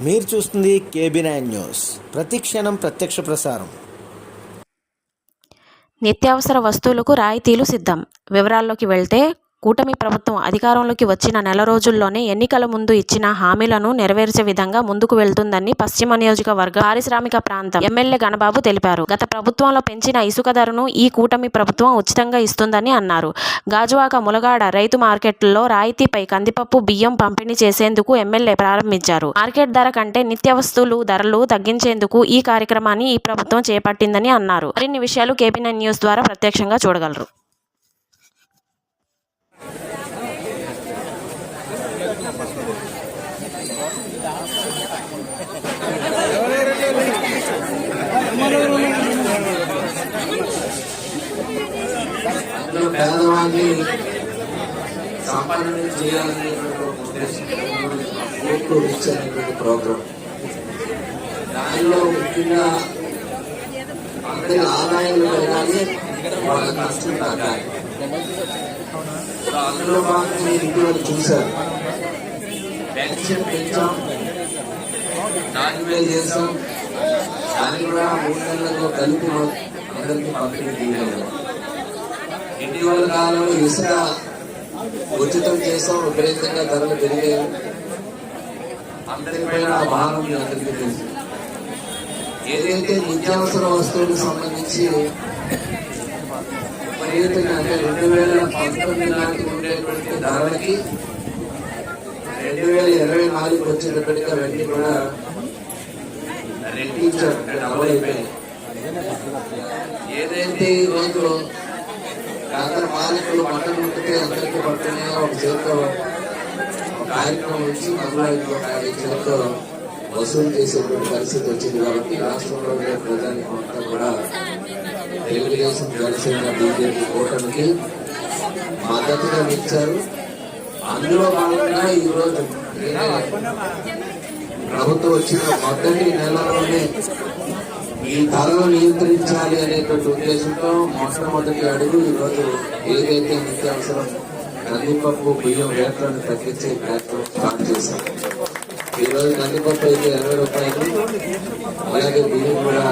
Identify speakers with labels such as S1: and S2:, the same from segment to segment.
S1: మీరు చూస్తుంది KB nine news. ప్రతి క్షణం ప్రత్యక్ష ప్రసారం.
S2: నిత్యావసర వస్తువులకు రాయితీలు సిద్ధం. వివరాల్లోకి వెళ్తే కూటమి ప్రభుత్వం అధికారంలోకి వచ్చిన నెల రోజుల్లోనే ఎన్నికల ముందు ఇచ్చిన హామీలను నెరవేర్చే విధంగా ముందుకు వెళ్తుందని పశ్చిమ నియోజకవర్గ పారిశ్రామిక ప్రాంతం ఎమ్మెల్యే గణబాబు తెలిపారు. గత ప్రభుత్వంలో పెంచిన ఇసుక ధరను ఈ కూటమి ప్రభుత్వం ఉచితంగా ఇస్తుందని అన్నారు. గాజువాక ములగాడ రైతు మార్కెట్లో రాయితీపై కందిపప్పు బియ్యం పంపిణీ చేసేందుకు ఎమ్మెల్యే ప్రారంభించారు. మార్కెట్ ధర కంటే నిత్య వస్తువులు ధరలు తగ్గించేందుకు ఈ కార్యక్రమాన్ని ఈ ప్రభుత్వం చేపట్టిందని అన్నారు. మరిన్ని విషయాలు కేబినెట్ న్యూస్ ద్వారా ప్రత్యక్షంగా చూడగలరు.
S3: అందులో సంపాదన చేయాలనేటువంటి ఒక ఉద్దేశంతో ఓట్లు ప్రోగ్రాం. దానిలో ముఖ్యంగా అందరి ఆదాయాలు పెరగాలి వాళ్ళ కష్టం తగ్గాలి. అందులో భాగంగా ఇటీవల చూశారు పెన్షన్ పెంచాం నాలుగు చేసాం దాన్ని కూడా మూడు నెలలతో కలిపి అందరికీ పంపిణీ చేయగలం ఇటీవల కాలంలో ఇసుక ఉచితం చేసాం విపరీతంగా ధరలు పెరిగాయి అందరిపైన ఆ భారం మీ అందరికీ తెలుసు ఏదైతే నిత్యావసర వస్తువులకు సంబంధించి విపరీతంగా అంటే రెండు వేల పంతొమ్మిది నాటికి ఉండేటువంటి ధరలకి రెండు వేల ఇరవై నాలుగు వచ్చేటప్పటికి అవన్నీ కూడా రెట్టించారు. డబల్ అయిపోయినాయి. ఏదైతే ఈ రోజు అందరు పాలకులు మటన్ ఉంటే అందరికీ పట్టునే ఒక చేతితో కార్యక్రమం ఇచ్చి మరలా చేతితో వసూలు చేసేటువంటి పరిస్థితి వచ్చింది కాబట్టి రాష్ట్రంలో ఉండే ప్రజానికి మొత్తం కూడా తెలుగుదేశం జనసేన బీజేపీ కూటమికి మద్దతుగా ఇచ్చారు అందులో భాగంగా ఈరోజు ప్రభుత్వం వచ్చిన మొదటి నెలలోనే ఈ ధరలు నియంత్రించాలి అనేటువంటి ఉద్దేశంతో మొట్టమొదటి అడుగు ఈరోజు ఏదైతే నిత్యావసరం కందిపప్పు బియ్యం రేట్లను తగ్గించే ప్రయత్నం స్టార్ట్ చేశాం. ఈరోజు కందిపప్పు అయితే ఇరవై రూపాయలు అలాగే బియ్యం కూడా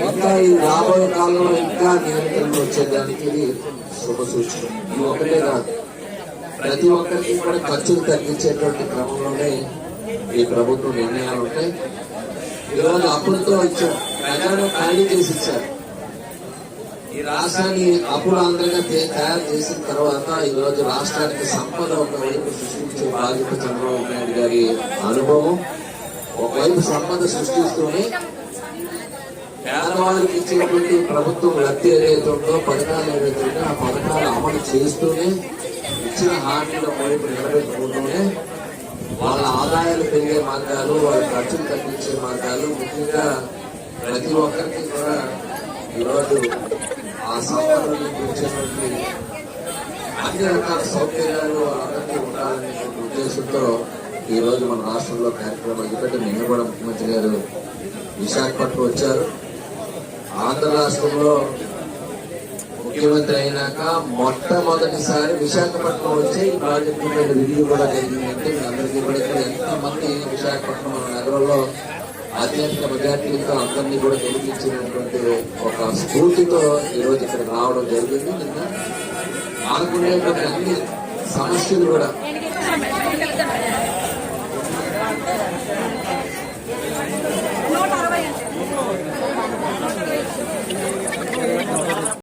S3: ఇంకా ఈ రాబోయే కాలంలో ఇంకా నియంత్రణ వచ్చేదానికి ఇది శుభ సూచన. ఇది ఒకటే కాదు. ప్రతి ఒక్కరికి కూడా ఖర్చులు తగ్గించేటువంటి క్రమంలోనే ఈ ప్రభుత్వం నిర్ణయాలు ఉంటాయి. ఈరోజు అప్పులతో ఇచ్చారు ప్రజలను ఖాళీ చేసి ఇచ్చారు ఈ రాష్ట్రాన్ని అప్పుల ఆంధ్రగా తయారు చేసిన తర్వాత ఈ రోజు రాష్ట్రానికి సంపద ఒకవైపు సృష్టించే బాధ్యత చంద్రబాబు నాయుడు గారి అనుభవం. ఒకవైపు సంపద సృష్టిస్తూనే పేదవాళ్ళకి ఇచ్చినటువంటి ప్రభుత్వం లబ్ధి ఏదైతే ఉందో పథకాలు ఏదైతే ఉందో ఆ పథకాలు అమలు చేస్తూనే ఇచ్చిన హామీల వైపు నిలబెట్టుకుంటూనే వాళ్ళ ఆదాయాలు పెరిగే మార్గాలు వాళ్ళ ఖర్చులు తగ్గించే మార్గాలు ముఖ్యంగా ప్రతి ఒక్కరికి కూడా ఈరోజు ఆ సంపదను కూర్చేటువంటి అన్ని రకాల సౌకర్యాలు అందరికీ ఉండాలనే ఉద్దేశంతో ఈ రోజు మన రాష్ట్రంలో కార్యక్రమం ఎందుకంటే నిన్న కూడా ముఖ్యమంత్రి గారు విశాఖపట్నం వచ్చారు. ఆంధ్ర రాష్ట్రంలో ముఖ్యమంత్రి అయినాక మొట్టమొదటిసారి విశాఖపట్నం వచ్చే ఈ ప్రాజెక్టు మీద రివ్యూ కూడా జరిగింది. అంటే మీ అందరికీ కూడా ఇక్కడ ఎంతమంది విశాఖపట్నం మన నగరంలో అత్యధిక మెజార్టీలతో అందరినీ కూడా గెలిపించినటువంటి ఒక స్ఫూర్తితో ఈ రోజు ఇక్కడ రావడం జరిగింది. నిన్న ఆనుకునేటువంటి అన్ని సమస్యలు కూడా